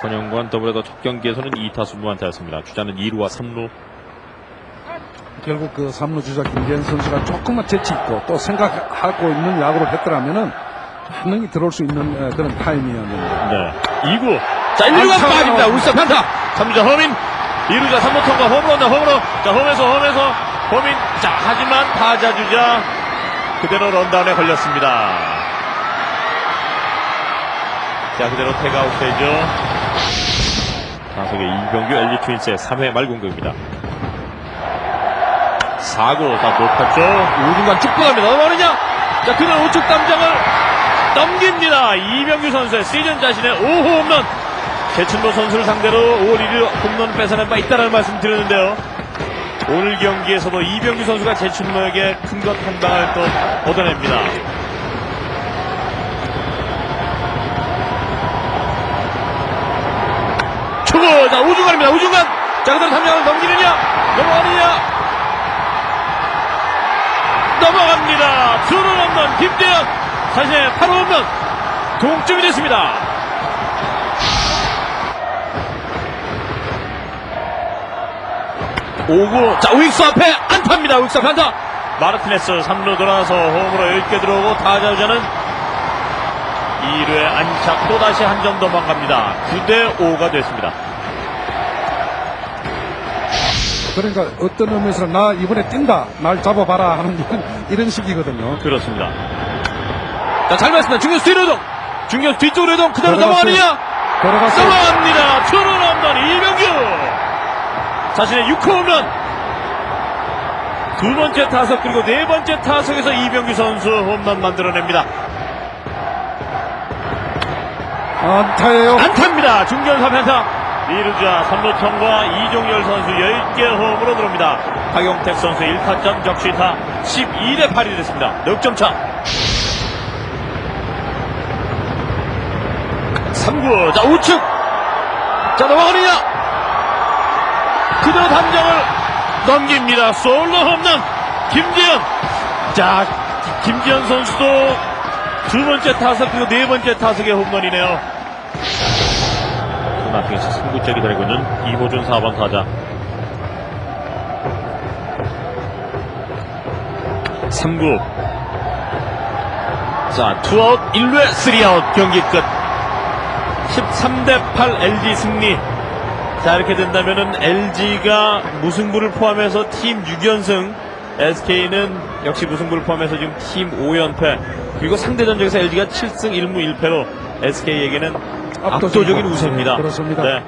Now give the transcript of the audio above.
권영관 더블헤더 첫 경기에서는 2타수 무안타였습니다. 주자는 2루와 3루. 결국 그 3루 주자 김재현 선수가 조금만 재치 있고 또 생각하고 있는 야구를 했더라면은 분명히 들어올 수 있는 에, 그런 타이밍이었는데 네. 2구. 자, 1루가 안타! 빠집니다. 울산 판타. 3루자 허민. 2루자 3루 통과 나 홈으로. 자, 홈에서 홈에서 허민. 자, 하지만 타자 주자 그대로 런다운에 걸렸습니다. 자, 그대로 태그아웃 되죠. 타석의 이병규 LG 트윈스의 3회 말 공격입니다. 4구, 자, 높았죠. 우중간 쭉 뻗갑니다. 넘어가느냐? 자, 그는 우측 담장을 넘깁니다. 이병규 선수의 시즌 자신의 5호 홈런. 개춘도 선수를 상대로 5월 1일 홈런 뺏어낸 바 있다는 말씀 드렸는데요. 오늘 경기에서도 이병규 선수가 제춘모에게 큰 것 한 방을 또 얻어냅니다. 초구, 자, 우중간입니다. 우중간. 자, 그대로 담장을 넘기느냐? 넘어가느냐? 넘어갑니다. 투런 홈런 김대현 자신의 8호 홈런 동점이 됐습니다. 오구 자 우익수 앞에 안타입니다. 우익수 앞에 안타. 마르티네스 3루 돌아서 홈으로 넓게 들어오고 타자주자는 2루에 안착 또다시 한 점 도망갑니다. 9대 5가 됐습니다. 그러니까 어떤 의미에서 나 이번에 뛴다 날 잡아봐라 하는 이런, 이런 식이거든요. 그렇습니다. 자, 잘 맞습니다. 중견수 뒤로 이동. 중견수 뒤쪽으로 이동. 그대로. 넘어가느냐? 들어갔어요. 넘어갑니다. 투런 홈런 이병규. 자신의 6호 홈런. 두 번째 타석 그리고 네 번째 타석에서 이병규 선수 홈런 만들어냅니다. 안타예요. 안타입니다. 중견 3안타. 2루자 3루 통과 이종열 선수 10개 홈으로 들어옵니다. 박용택 선수 1타점 적시타 12대 8이 됐습니다. 넉점 차. 3구 자 우측 자 넘어가느냐 그대로 담장을 넘깁니다. 솔로 홈런 김지현 자 김지현 선수도 두 번째 타석 그리고 네 번째 타석의 홈런이네요. 나중에서 3구째 기다리고 있는 이호준 4번 타자. 3구 자 투아웃 1루에 3아웃 경기 끝. 13대 8 LG 승리. 자 이렇게 된다면은 LG가 무승부를 포함해서 팀 6연승 SK는 역시 무승부를 포함해서 지금 팀 5연패. 그리고 상대 전적에서 LG가 7승 1무 1패로 SK에게는 압도적인 우세입니다. 그렇습니다. 네.